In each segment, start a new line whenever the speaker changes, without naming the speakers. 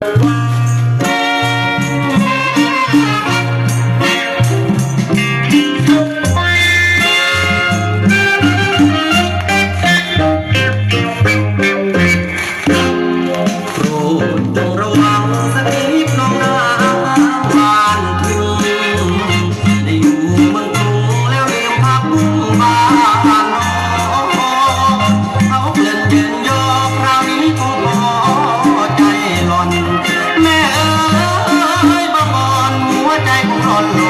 Bye. ล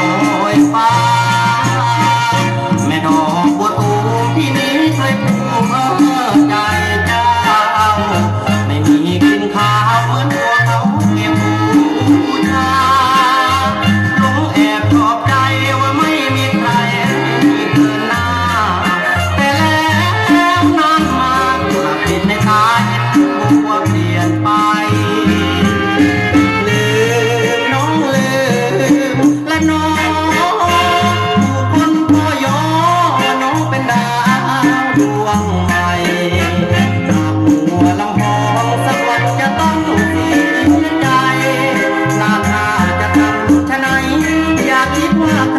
อยไป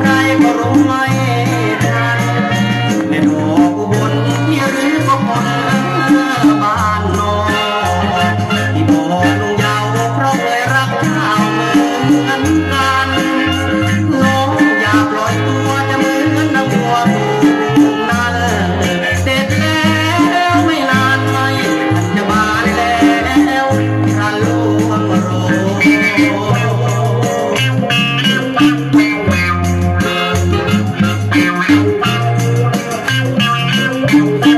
ใครก็รู้ไม่นแม่ดอกนหรือก็คนบานนอนที่บอกลุงยาวเพราะเคยรักเจ้าเมือน Thank you.